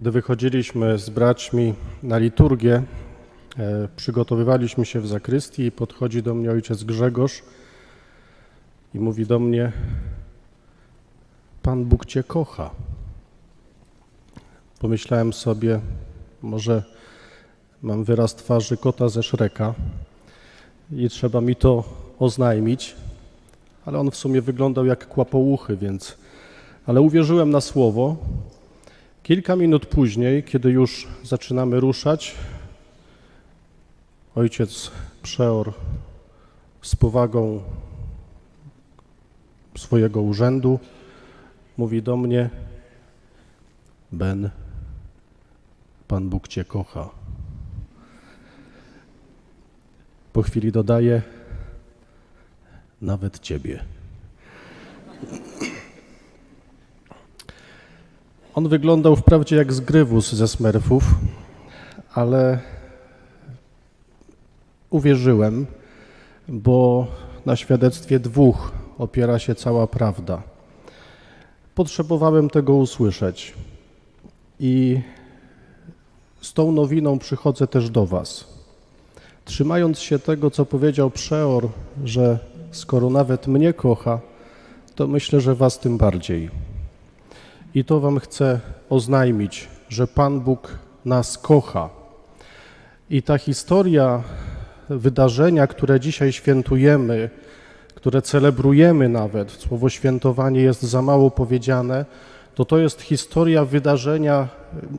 Gdy wychodziliśmy z braćmi na liturgię, e, przygotowywaliśmy się w zakrystii i podchodzi do mnie ojciec Grzegorz i mówi do mnie: Pan Bóg Cię kocha. Pomyślałem sobie, może mam wyraz twarzy kota ze Szreka i trzeba mi to oznajmić, ale on w sumie wyglądał jak kłapouchy, więc. Ale uwierzyłem na słowo. Kilka minut później, kiedy już zaczynamy ruszać, ojciec przeor z powagą swojego urzędu mówi do mnie: Ben, Pan Bóg Cię kocha. Po chwili dodaje: Nawet Ciebie. On wyglądał wprawdzie jak zgrywus ze smerfów, ale uwierzyłem, bo na świadectwie dwóch opiera się cała prawda. Potrzebowałem tego usłyszeć i z tą nowiną przychodzę też do Was. Trzymając się tego, co powiedział przeor, że skoro nawet mnie kocha, to myślę, że Was tym bardziej. I to Wam chcę oznajmić, że Pan Bóg nas kocha. I ta historia, wydarzenia, które dzisiaj świętujemy, które celebrujemy nawet, słowo świętowanie jest za mało powiedziane, to to jest historia wydarzenia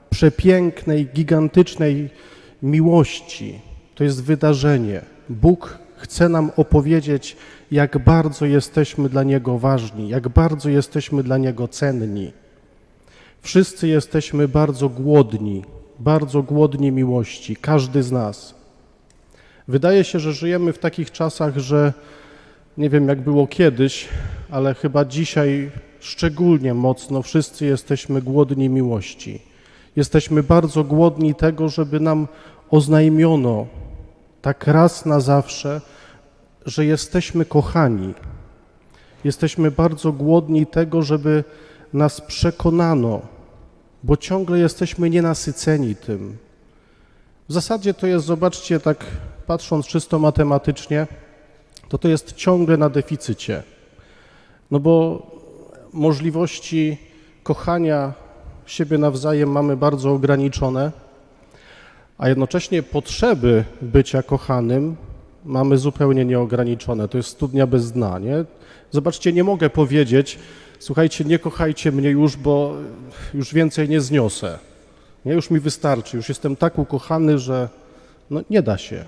przepięknej, gigantycznej miłości. To jest wydarzenie. Bóg chce nam opowiedzieć, jak bardzo jesteśmy dla Niego ważni, jak bardzo jesteśmy dla Niego cenni. Wszyscy jesteśmy bardzo głodni, bardzo głodni miłości, każdy z nas. Wydaje się, że żyjemy w takich czasach, że nie wiem jak było kiedyś, ale chyba dzisiaj szczególnie mocno wszyscy jesteśmy głodni miłości. Jesteśmy bardzo głodni tego, żeby nam oznajmiono tak raz na zawsze, że jesteśmy kochani. Jesteśmy bardzo głodni tego, żeby nas przekonano, bo ciągle jesteśmy nienasyceni tym. W zasadzie to jest, zobaczcie, tak patrząc czysto matematycznie, to to jest ciągle na deficycie. No bo możliwości kochania siebie nawzajem mamy bardzo ograniczone, a jednocześnie potrzeby bycia kochanym mamy zupełnie nieograniczone. To jest studnia bez dna, nie? Zobaczcie, nie mogę powiedzieć, słuchajcie, nie kochajcie mnie już, bo już więcej nie zniosę. Nie, już mi wystarczy, już jestem tak ukochany, że no, nie da się.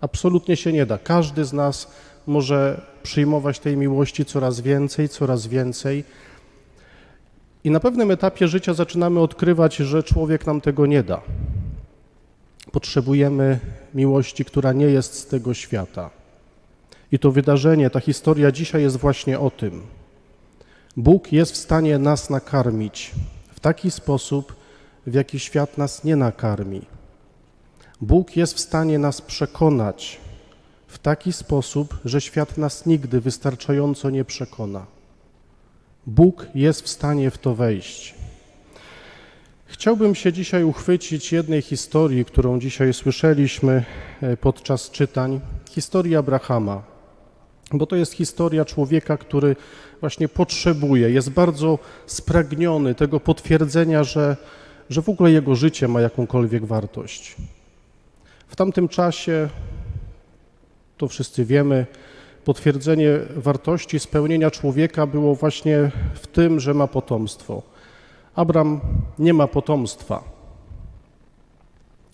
Absolutnie się nie da. Każdy z nas może przyjmować tej miłości coraz więcej, coraz więcej. I na pewnym etapie życia zaczynamy odkrywać, że człowiek nam tego nie da. Potrzebujemy miłości, która nie jest z tego świata. I to wydarzenie, ta historia dzisiaj jest właśnie o tym. Bóg jest w stanie nas nakarmić w taki sposób, w jaki świat nas nie nakarmi. Bóg jest w stanie nas przekonać w taki sposób, że świat nas nigdy wystarczająco nie przekona. Bóg jest w stanie w to wejść. Chciałbym się dzisiaj uchwycić jednej historii, którą dzisiaj słyszeliśmy e, podczas czytań, historii Abrahama, bo to jest historia człowieka, który właśnie potrzebuje, jest bardzo spragniony tego potwierdzenia, że, że w ogóle jego życie ma jakąkolwiek wartość. W tamtym czasie, to wszyscy wiemy, potwierdzenie wartości spełnienia człowieka było właśnie w tym, że ma potomstwo. Abram nie ma potomstwa.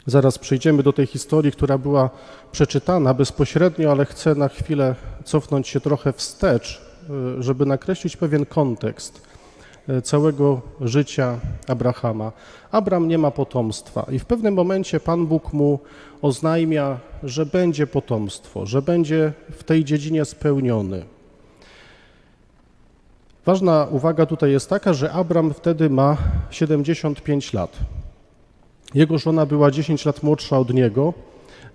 Zaraz przejdziemy do tej historii, która była przeczytana bezpośrednio, ale chcę na chwilę cofnąć się trochę wstecz, żeby nakreślić pewien kontekst y, całego życia Abrahama. Abram nie ma potomstwa i w pewnym momencie Pan Bóg mu oznajmia, że będzie potomstwo, że będzie w tej dziedzinie spełniony. Ważna uwaga tutaj jest taka, że Abram wtedy ma 75 lat. Jego żona była 10 lat młodsza od niego,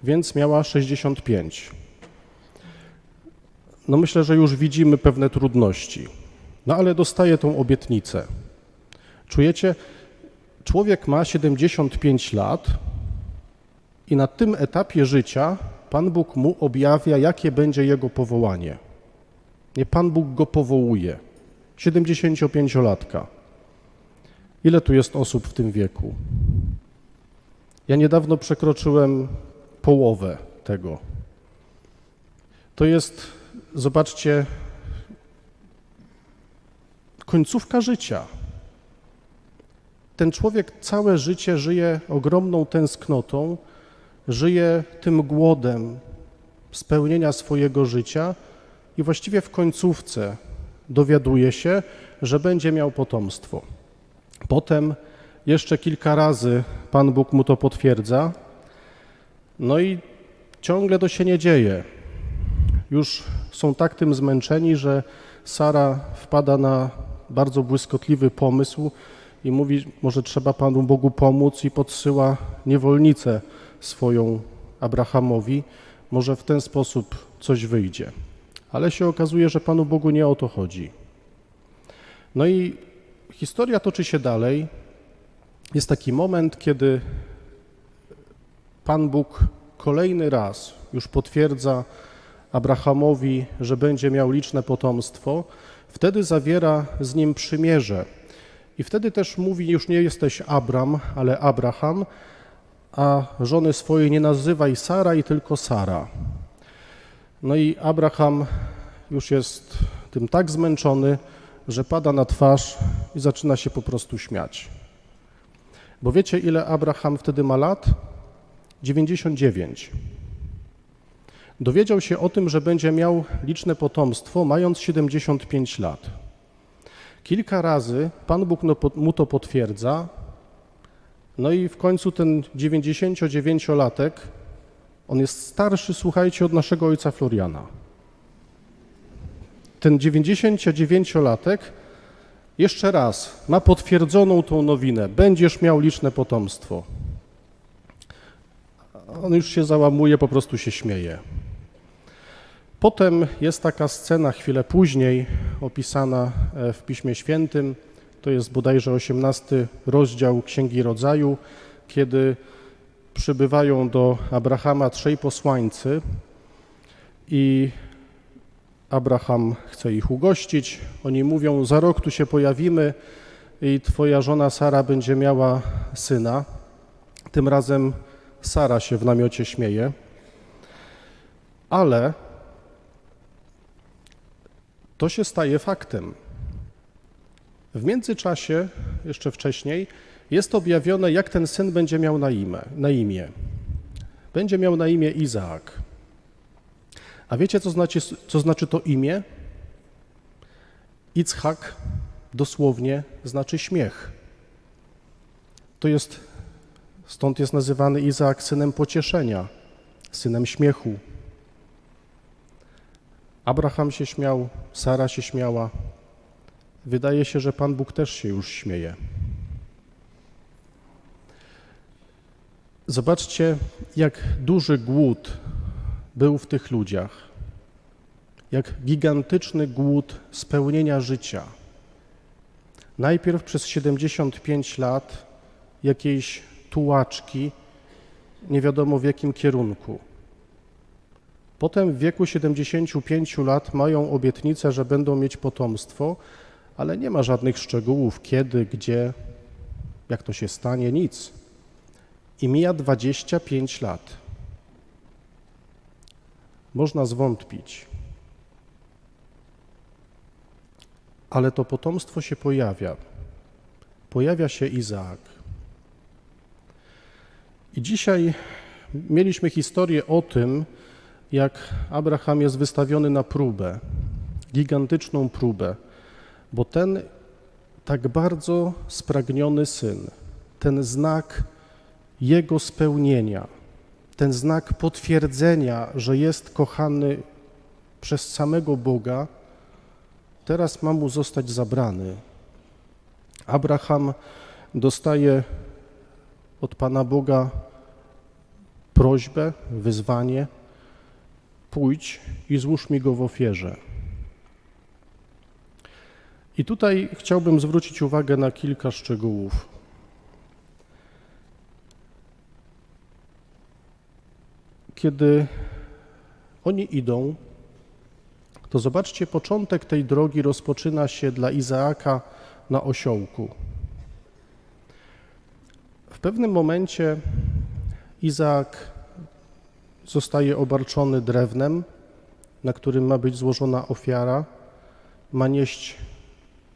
więc miała 65. No myślę, że już widzimy pewne trudności. No ale dostaje tą obietnicę. Czujecie, Człowiek ma 75 lat i na tym etapie życia Pan Bóg mu objawia, jakie będzie jego powołanie. Nie Pan Bóg go powołuje. 75-latka. Ile tu jest osób w tym wieku? Ja niedawno przekroczyłem połowę tego. To jest, zobaczcie, końcówka życia. Ten człowiek całe życie żyje ogromną tęsknotą, żyje tym głodem spełnienia swojego życia i właściwie w końcówce dowiaduje się, że będzie miał potomstwo. Potem jeszcze kilka razy Pan Bóg mu to potwierdza, no i ciągle to się nie dzieje. Już są tak tym zmęczeni, że Sara wpada na bardzo błyskotliwy pomysł i mówi, może trzeba Panu Bogu pomóc i podsyła niewolnicę swoją Abrahamowi, może w ten sposób coś wyjdzie. Ale się okazuje, że Panu Bogu nie o to chodzi. No i historia toczy się dalej. Jest taki moment, kiedy Pan Bóg kolejny raz już potwierdza Abrahamowi, że będzie miał liczne potomstwo, wtedy zawiera z nim przymierze. I wtedy też mówi: Już nie jesteś Abram, ale Abraham, a żony swojej nie nazywaj Sara i tylko Sara. No i Abraham już jest tym tak zmęczony, że pada na twarz i zaczyna się po prostu śmiać. Bo wiecie, ile Abraham wtedy ma lat? 99. Dowiedział się o tym, że będzie miał liczne potomstwo, mając 75 lat. Kilka razy Pan Bóg no- mu to potwierdza, no i w końcu ten 99-latek, on jest starszy, słuchajcie, od naszego ojca Floriana. Ten 99-latek jeszcze raz ma potwierdzoną tą nowinę. Będziesz miał liczne potomstwo. On już się załamuje, po prostu się śmieje. Potem jest taka scena chwilę później opisana e, w Piśmie Świętym. To jest bodajże 18 rozdział Księgi Rodzaju, kiedy przybywają do Abrahama trzej posłańcy i Abraham chce ich ugościć. Oni mówią: Za rok tu się pojawimy i twoja żona Sara będzie miała syna. Tym razem Sara się w namiocie śmieje, ale to się staje faktem. W międzyczasie, jeszcze wcześniej, jest objawione, jak ten syn będzie miał na imię. Na imię. Będzie miał na imię Izaak. A wiecie, co znaczy, co znaczy to imię? Itzhak dosłownie znaczy śmiech. To jest, stąd jest nazywany Izaak synem pocieszenia, synem śmiechu. Abraham się śmiał, Sara się śmiała. Wydaje się, że Pan Bóg też się już śmieje. Zobaczcie, jak duży głód był w tych ludziach, jak gigantyczny głód spełnienia życia. Najpierw przez 75 lat jakiejś tułaczki, nie wiadomo w jakim kierunku. Potem w wieku 75 lat mają obietnicę, że będą mieć potomstwo, ale nie ma żadnych szczegółów, kiedy, gdzie, jak to się stanie, nic. I mija 25 lat. Można zwątpić. Ale to potomstwo się pojawia. Pojawia się Izaak. I dzisiaj mieliśmy historię o tym, jak Abraham jest wystawiony na próbę, gigantyczną próbę, bo ten tak bardzo spragniony syn, ten znak jego spełnienia, ten znak potwierdzenia, że jest kochany przez samego Boga, teraz ma mu zostać zabrany. Abraham dostaje od Pana Boga prośbę, wyzwanie, pójdź i złóż mi go w ofierze. I tutaj chciałbym zwrócić uwagę na kilka szczegółów. Kiedy oni idą, to zobaczcie, początek tej drogi rozpoczyna się dla Izaaka na osiołku. W pewnym momencie Izaak zostaje obarczony drewnem, na którym ma być złożona ofiara, ma nieść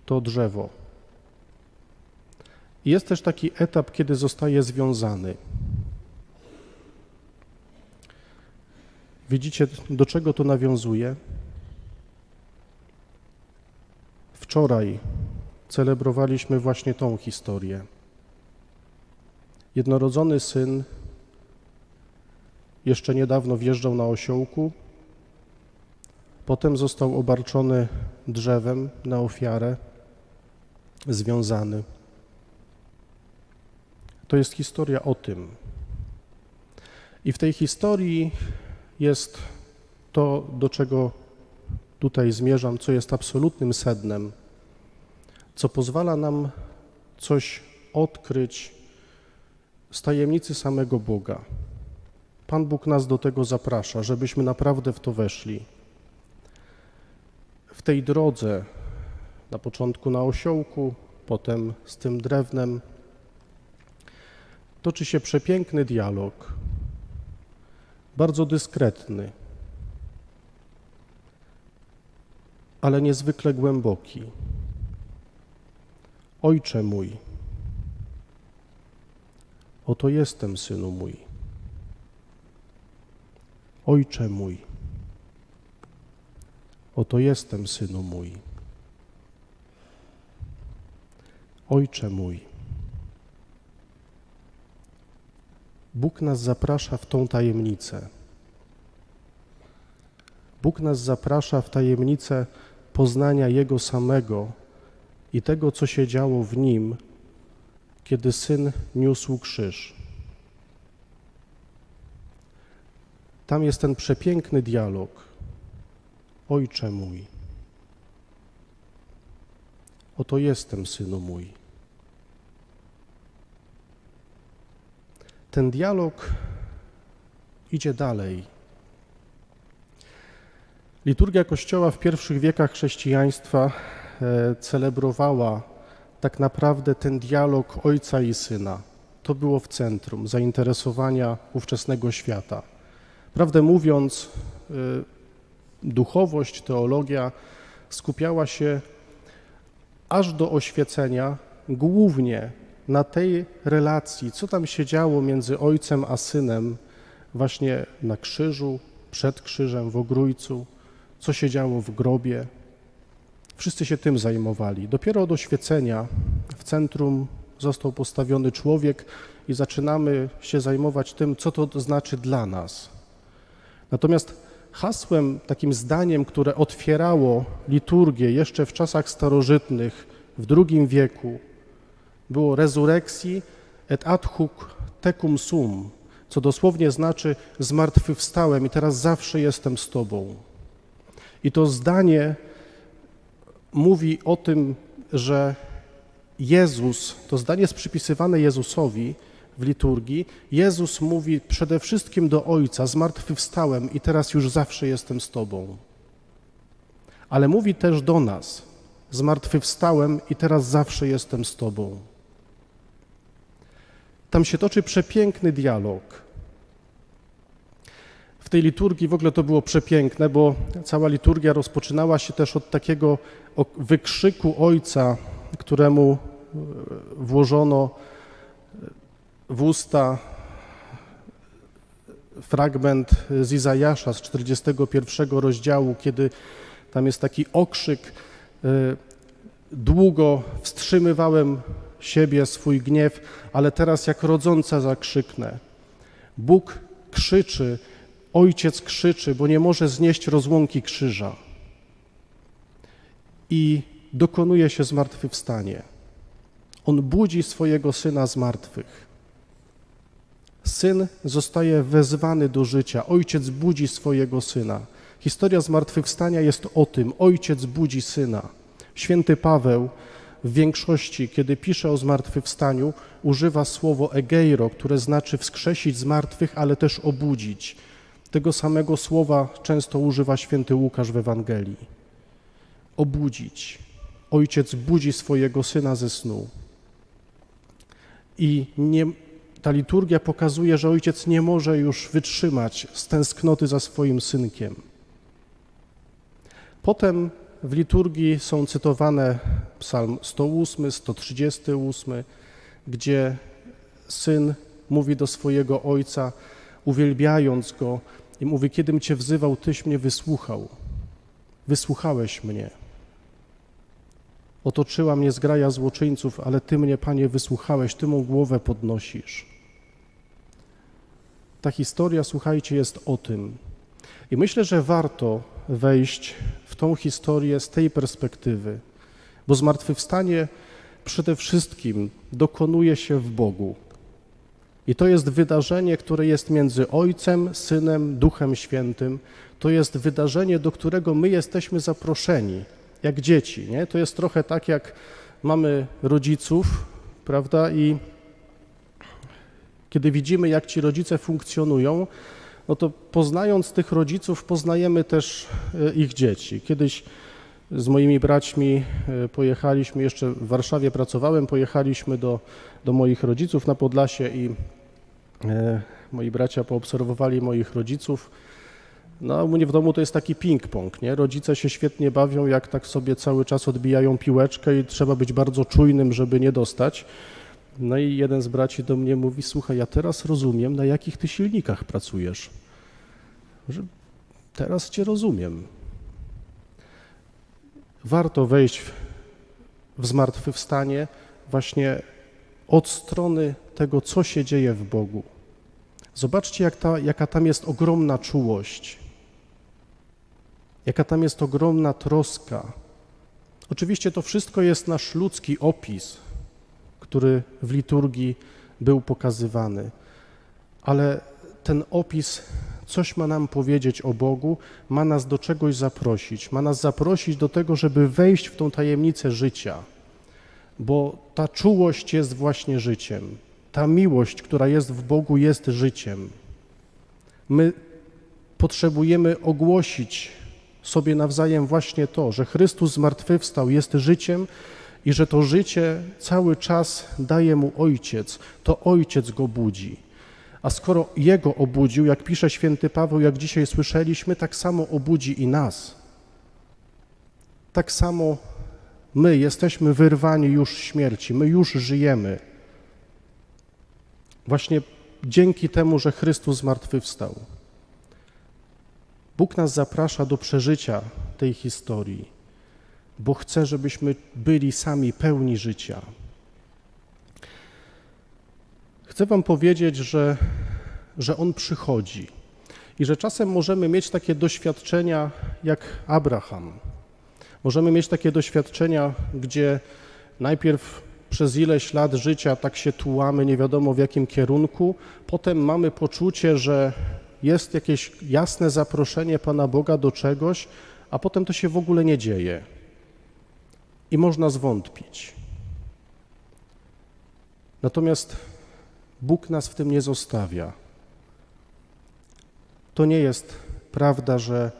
to drzewo. Jest też taki etap, kiedy zostaje związany. Widzicie, do czego to nawiązuje? Wczoraj celebrowaliśmy właśnie tą historię. Jednorodzony syn jeszcze niedawno wjeżdżał na osiołku, potem został obarczony drzewem na ofiarę, związany. To jest historia o tym. I w tej historii jest to, do czego tutaj zmierzam, co jest absolutnym sednem, co pozwala nam coś odkryć z tajemnicy samego Boga. Pan Bóg nas do tego zaprasza, żebyśmy naprawdę w to weszli. W tej drodze, na początku na osiołku, potem z tym drewnem, toczy się przepiękny dialog, bardzo dyskretny, ale niezwykle głęboki. Ojcze mój, oto jestem, synu mój. Ojcze mój, oto jestem, synu mój. Ojcze mój. Bóg nas zaprasza w tą tajemnicę. Bóg nas zaprasza w tajemnicę poznania Jego samego i tego, co się działo w Nim, kiedy Syn niósł krzyż. Tam jest ten przepiękny dialog. Ojcze mój, oto jestem, Synu mój. Ten dialog idzie dalej. Liturgia Kościoła w pierwszych wiekach chrześcijaństwa e, celebrowała tak naprawdę ten dialog Ojca i Syna. To było w centrum zainteresowania ówczesnego świata. Prawdę mówiąc, e, duchowość, teologia skupiała się aż do oświecenia głównie na tej relacji, co tam się działo między ojcem a synem, właśnie na krzyżu, przed krzyżem, w ogrójcu, co się działo w grobie. Wszyscy się tym zajmowali. Dopiero od oświecenia w centrum został postawiony człowiek i zaczynamy się zajmować tym, co to znaczy dla nas. Natomiast hasłem, takim zdaniem, które otwierało liturgię jeszcze w czasach starożytnych, w II wieku, było resurreccji et ad hoc tecum sum, co dosłownie znaczy zmartwychwstałem i teraz zawsze jestem z Tobą. I to zdanie mówi o tym, że Jezus, to zdanie jest przypisywane Jezusowi w liturgii. Jezus mówi przede wszystkim do Ojca: Zmartwychwstałem i teraz już zawsze jestem z Tobą. Ale mówi też do nas: Zmartwychwstałem i teraz zawsze jestem z Tobą. Tam się toczy przepiękny dialog. W tej liturgii w ogóle to było przepiękne, bo cała liturgia rozpoczynała się też od takiego wykrzyku Ojca, któremu e, włożono w usta fragment z Izajasza z 41 rozdziału, kiedy tam jest taki okrzyk: e, Długo wstrzymywałem siebie, swój gniew, ale teraz jak rodząca zakrzyknę. Bóg krzyczy, Ojciec krzyczy, bo nie może znieść rozłąki krzyża. I dokonuje się zmartwychwstanie. On budzi swojego syna z martwych. Syn zostaje wezwany do życia. Ojciec budzi swojego syna. Historia zmartwychwstania jest o tym. Ojciec budzi syna. Święty Paweł w większości, kiedy pisze o zmartwychwstaniu, używa słowo egeiro, które znaczy wskrzesić z martwych, ale też obudzić. Tego samego słowa często używa święty Łukasz w Ewangelii. Obudzić. Ojciec budzi swojego syna ze snu. I nie, ta liturgia pokazuje, że ojciec nie może już wytrzymać z tęsknoty za swoim synkiem. Potem w liturgii są cytowane psalm 108, 138, gdzie syn mówi do swojego ojca, uwielbiając go, i mówi: Kiedym cię wzywał, tyś mnie wysłuchał. Wysłuchałeś mnie. Otoczyła mnie zgraja złoczyńców, ale ty mnie, panie, wysłuchałeś, ty mą głowę podnosisz. Ta historia, słuchajcie, jest o tym. I myślę, że warto wejść w tą historię z tej perspektywy, bo zmartwychwstanie przede wszystkim dokonuje się w Bogu. I to jest wydarzenie, które jest między Ojcem, Synem, Duchem Świętym. To jest wydarzenie, do którego my jesteśmy zaproszeni, jak dzieci. Nie? To jest trochę tak, jak mamy rodziców, prawda? I kiedy widzimy, jak ci rodzice funkcjonują, no to poznając tych rodziców, poznajemy też e, ich dzieci. Kiedyś z moimi braćmi e, pojechaliśmy, jeszcze w Warszawie pracowałem, pojechaliśmy do, do moich rodziców na Podlasie i e, moi bracia poobserwowali moich rodziców. No, u mnie w domu to jest taki ping-pong, nie? Rodzice się świetnie bawią, jak tak sobie cały czas odbijają piłeczkę i trzeba być bardzo czujnym, żeby nie dostać. No i jeden z braci do mnie mówi, słuchaj, ja teraz rozumiem, na jakich ty silnikach pracujesz. Że teraz cię rozumiem. Warto wejść w, w zmartwychwstanie właśnie od strony tego, co się dzieje w Bogu. Zobaczcie, jak ta, jaka tam jest ogromna czułość, jaka tam jest ogromna troska. Oczywiście to wszystko jest nasz ludzki opis, który w liturgii był pokazywany, ale ten opis coś ma nam powiedzieć o Bogu, ma nas do czegoś zaprosić, ma nas zaprosić do tego, żeby wejść w tą tajemnicę życia, bo ta czułość jest właśnie życiem. Ta miłość, która jest w Bogu, jest życiem. My potrzebujemy ogłosić sobie nawzajem właśnie to, że Chrystus zmartwychwstał jest życiem i że to życie cały czas daje mu Ojciec, to Ojciec go budzi. A skoro Jego obudził, jak pisze święty Paweł, jak dzisiaj słyszeliśmy, tak samo obudzi i nas. Tak samo my jesteśmy wyrwani już śmierci, my już żyjemy. Właśnie dzięki temu, że Chrystus zmartwychwstał. Bóg nas zaprasza do przeżycia tej historii, bo chce, żebyśmy byli sami pełni życia. Chcę Wam powiedzieć, że, że On przychodzi i że czasem możemy mieć takie doświadczenia jak Abraham. Możemy mieć takie doświadczenia, gdzie najpierw przez ileś lat życia tak się tułamy, nie wiadomo w jakim kierunku, potem mamy poczucie, że jest jakieś jasne zaproszenie Pana Boga do czegoś, a potem to się w ogóle nie dzieje. I można zwątpić. Natomiast Bóg nas w tym nie zostawia. To nie jest prawda, że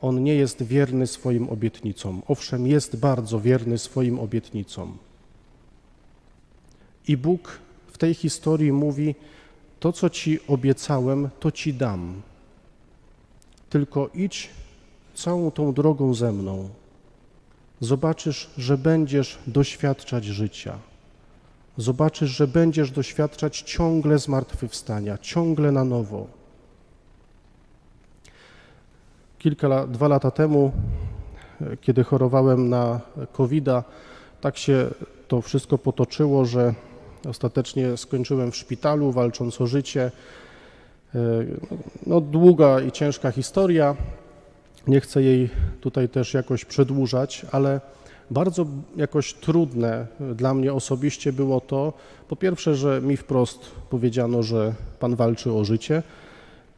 On nie jest wierny swoim obietnicom. Owszem, jest bardzo wierny swoim obietnicom. I Bóg w tej historii mówi: To, co Ci obiecałem, to Ci dam. Tylko idź całą tą drogą ze mną. Zobaczysz, że będziesz doświadczać życia zobaczysz, że będziesz doświadczać ciągle zmartwychwstania, ciągle na nowo. Kilka, dwa lata temu, kiedy chorowałem na covid tak się to wszystko potoczyło, że ostatecznie skończyłem w szpitalu, walcząc o życie. No, długa i ciężka historia. Nie chcę jej tutaj też jakoś przedłużać, ale bardzo jakoś trudne dla mnie osobiście było to, po pierwsze, że mi wprost powiedziano, że Pan walczy o życie,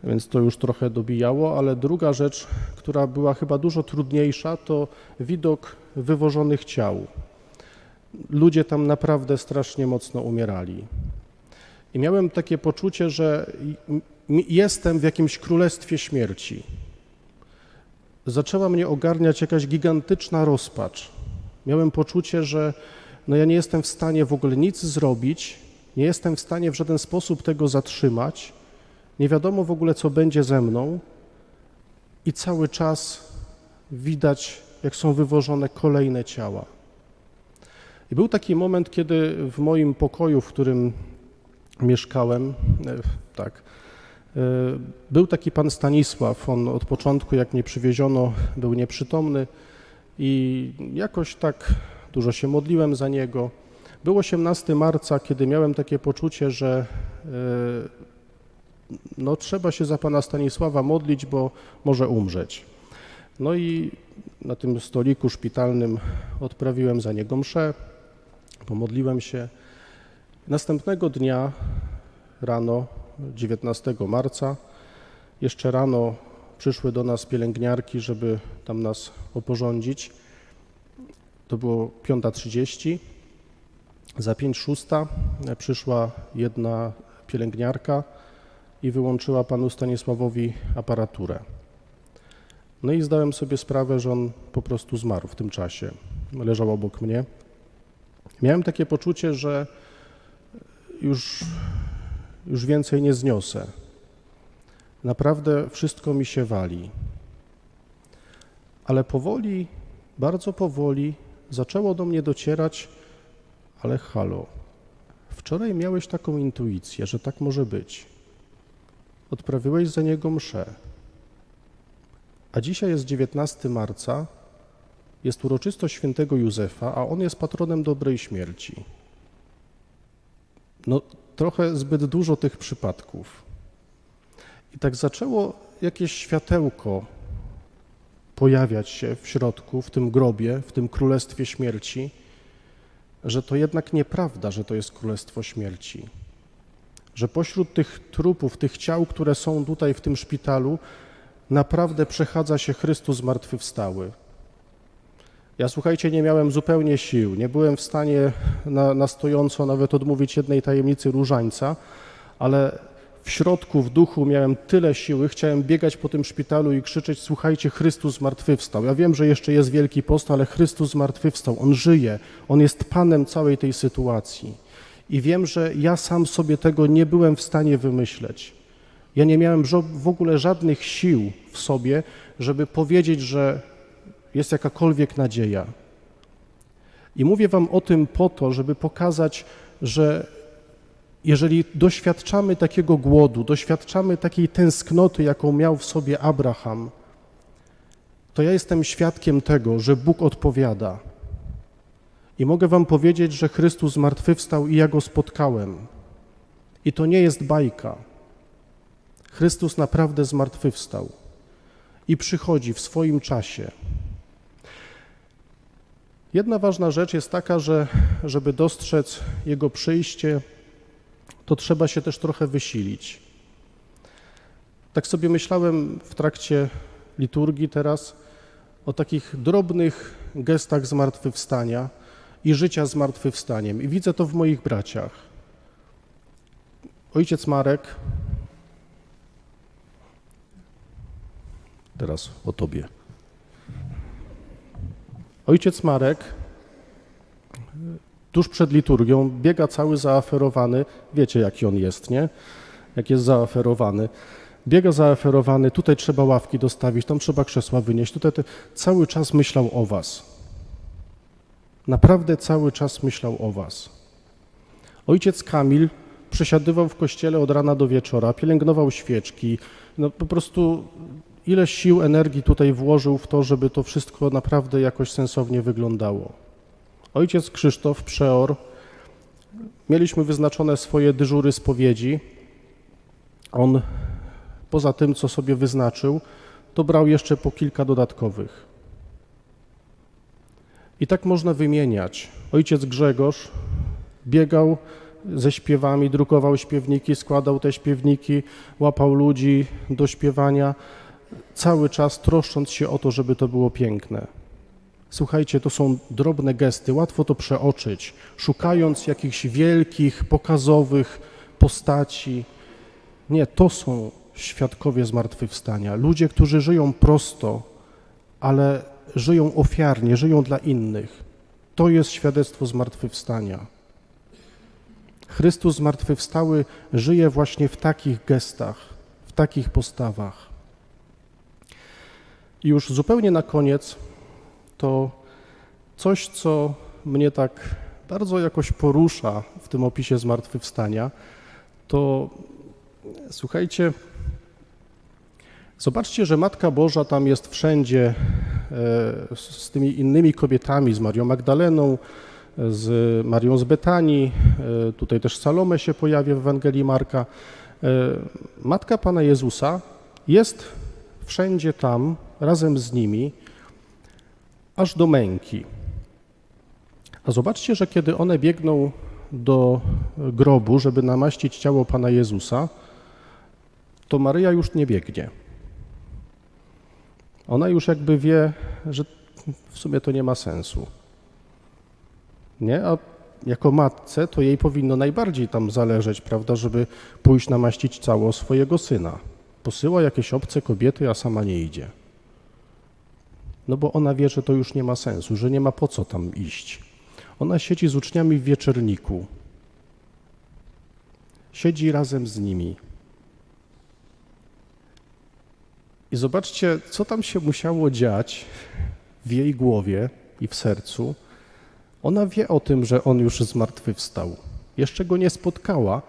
więc to już trochę dobijało, ale druga rzecz, która była chyba dużo trudniejsza, to widok wywożonych ciał. Ludzie tam naprawdę strasznie mocno umierali. I miałem takie poczucie, że jestem w jakimś królestwie śmierci. Zaczęła mnie ogarniać jakaś gigantyczna rozpacz. Miałem poczucie, że no ja nie jestem w stanie w ogóle nic zrobić, nie jestem w stanie w żaden sposób tego zatrzymać, nie wiadomo w ogóle, co będzie ze mną, i cały czas widać, jak są wywożone kolejne ciała. I był taki moment, kiedy w moim pokoju, w którym mieszkałem, e, tak, był taki pan Stanisław. On od początku, jak mnie przywieziono, był nieprzytomny i jakoś tak dużo się modliłem za niego. Był 18 marca, kiedy miałem takie poczucie, że e, no, trzeba się za pana Stanisława modlić, bo może umrzeć. No i na tym stoliku szpitalnym odprawiłem za niego mszę, pomodliłem się. Następnego dnia rano, 19 marca, jeszcze rano przyszły do nas pielęgniarki, żeby tam nas oporządzić. To było 5.30. Za 5.06 przyszła jedna pielęgniarka i wyłączyła panu Stanisławowi aparaturę. No i zdałem sobie sprawę, że on po prostu zmarł w tym czasie. Leżał obok mnie. Miałem takie poczucie, że już, już więcej nie zniosę. Naprawdę wszystko mi się wali. Ale powoli, bardzo powoli zaczęło do mnie docierać, ale halo, wczoraj miałeś taką intuicję, że tak może być. Odprawiłeś za niego mszę. A dzisiaj jest 19 marca, jest uroczystość świętego Józefa, a on jest patronem dobrej śmierci. No, trochę zbyt dużo tych przypadków. I tak zaczęło jakieś światełko pojawiać się w środku, w tym grobie, w tym królestwie śmierci, że to jednak nieprawda, że to jest królestwo śmierci. Że pośród tych trupów, tych ciał, które są tutaj w tym szpitalu, naprawdę przechadza się Chrystus zmartwychwstały. Ja słuchajcie, nie miałem zupełnie sił, nie byłem w stanie na, na stojąco nawet odmówić jednej tajemnicy różańca, ale w środku, w duchu miałem tyle siły, chciałem biegać po tym szpitalu i krzyczeć: Słuchajcie, Chrystus zmartwychwstał. Ja wiem, że jeszcze jest wielki post, ale Chrystus zmartwychwstał. On żyje, on jest panem całej tej sytuacji. I wiem, że ja sam sobie tego nie byłem w stanie wymyśleć. Ja nie miałem w ogóle żadnych sił w sobie, żeby powiedzieć, że jest jakakolwiek nadzieja. I mówię Wam o tym po to, żeby pokazać, że jeżeli doświadczamy takiego głodu, doświadczamy takiej tęsknoty, jaką miał w sobie Abraham, to ja jestem świadkiem tego, że Bóg odpowiada. I mogę Wam powiedzieć, że Chrystus zmartwychwstał i ja go spotkałem. I to nie jest bajka. Chrystus naprawdę zmartwychwstał i przychodzi w swoim czasie. Jedna ważna rzecz jest taka, że żeby dostrzec Jego przyjście, to trzeba się też trochę wysilić. Tak sobie myślałem w trakcie liturgii teraz o takich drobnych gestach zmartwychwstania i życia zmartwychwstaniem. I widzę to w moich braciach. Ojciec Marek, teraz o tobie. Ojciec Marek tuż przed liturgią biega cały zaaferowany, wiecie jaki on jest, nie? Jak jest zaaferowany. Biega zaaferowany, tutaj trzeba ławki dostawić, tam trzeba krzesła wynieść, tutaj te, cały czas myślał o was. Naprawdę cały czas myślał o was. Ojciec Kamil przesiadywał w kościele od rana do wieczora, pielęgnował świeczki, no po prostu ile sił, energii tutaj włożył w to, żeby to wszystko naprawdę jakoś sensownie wyglądało. Ojciec Krzysztof, przeor, mieliśmy wyznaczone swoje dyżury spowiedzi. On poza tym, co sobie wyznaczył, to brał jeszcze po kilka dodatkowych. I tak można wymieniać. Ojciec Grzegorz biegał ze śpiewami, drukował śpiewniki, składał te śpiewniki, łapał ludzi do śpiewania, cały czas troszcząc się o to, żeby to było piękne. Słuchajcie, to są drobne gesty, łatwo to przeoczyć, szukając jakichś wielkich, pokazowych postaci. Nie, to są świadkowie zmartwychwstania. Ludzie, którzy żyją prosto, ale żyją ofiarnie, żyją dla innych. To jest świadectwo zmartwychwstania. Chrystus zmartwychwstały żyje właśnie w takich gestach, w takich postawach. I już zupełnie na koniec to coś, co mnie tak bardzo jakoś porusza w tym opisie zmartwychwstania, to słuchajcie, zobaczcie, że Matka Boża tam jest wszędzie e, z tymi innymi kobietami, z Marią Magdaleną, z Marią z Betanii, e, tutaj też Salome się pojawia w Ewangelii Marka. E, Matka Pana Jezusa jest wszędzie tam, razem z nimi, aż do męki. A zobaczcie, że kiedy one biegną do grobu, żeby namaścić ciało Pana Jezusa, to Maryja już nie biegnie. Ona już jakby wie, że w sumie to nie ma sensu. Nie? A jako matce to jej powinno najbardziej tam zależeć, prawda, żeby pójść namaścić ciało swojego syna. Posyła jakieś obce kobiety, a sama nie idzie. No bo ona wie, że to już nie ma sensu, że nie ma po co tam iść. Ona siedzi z uczniami w wieczorniku. Siedzi razem z nimi. I zobaczcie, co tam się musiało dziać w jej głowie i w sercu. Ona wie o tym, że on już zmartwychwstał. Jeszcze go nie spotkała,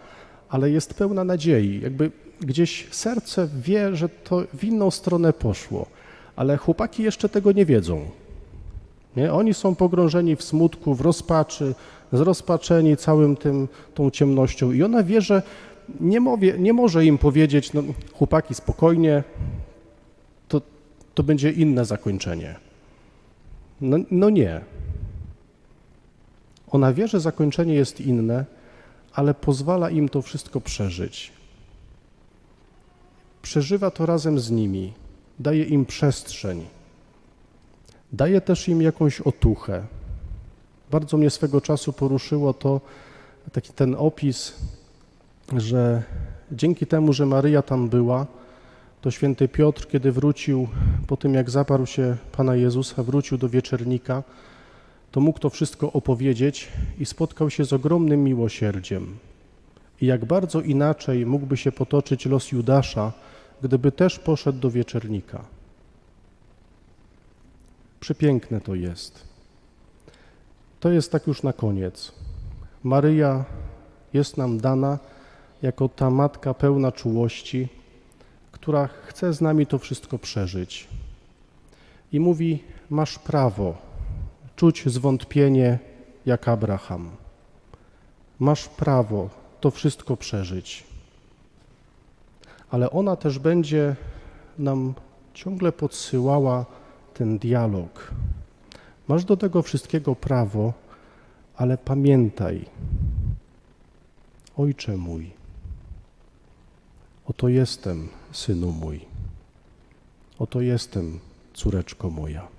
ale jest pełna nadziei. Jakby gdzieś serce wie, że to w inną stronę poszło, ale chłopaki jeszcze tego nie wiedzą. Nie? Oni są pogrążeni w smutku, w rozpaczy, zrozpaczeni całym tym, tą ciemnością i ona wie, że nie, mowie, nie może im powiedzieć, no chłopaki spokojnie, to, to będzie inne zakończenie. No, no nie. Ona wie, że zakończenie jest inne, ale pozwala im to wszystko przeżyć. Przeżywa to razem z nimi, daje im przestrzeń, daje też im jakąś otuchę. Bardzo mnie swego czasu poruszyło to, taki ten opis, że dzięki temu, że Maryja tam była, to święty Piotr, kiedy wrócił po tym, jak zaparł się Pana Jezusa, wrócił do wieczernika, to mógł to wszystko opowiedzieć i spotkał się z ogromnym miłosierdziem. I jak bardzo inaczej mógłby się potoczyć los Judasza, gdyby też poszedł do wieczernika. Przepiękne to jest. To jest tak już na koniec. Maryja jest nam dana jako ta matka pełna czułości, która chce z nami to wszystko przeżyć. I mówi: Masz prawo czuć zwątpienie jak Abraham. Masz prawo to wszystko przeżyć. Ale ona też będzie nam ciągle podsyłała ten dialog. Masz do tego wszystkiego prawo, ale pamiętaj, Ojcze mój, oto jestem, synu mój, oto jestem, córeczko moja.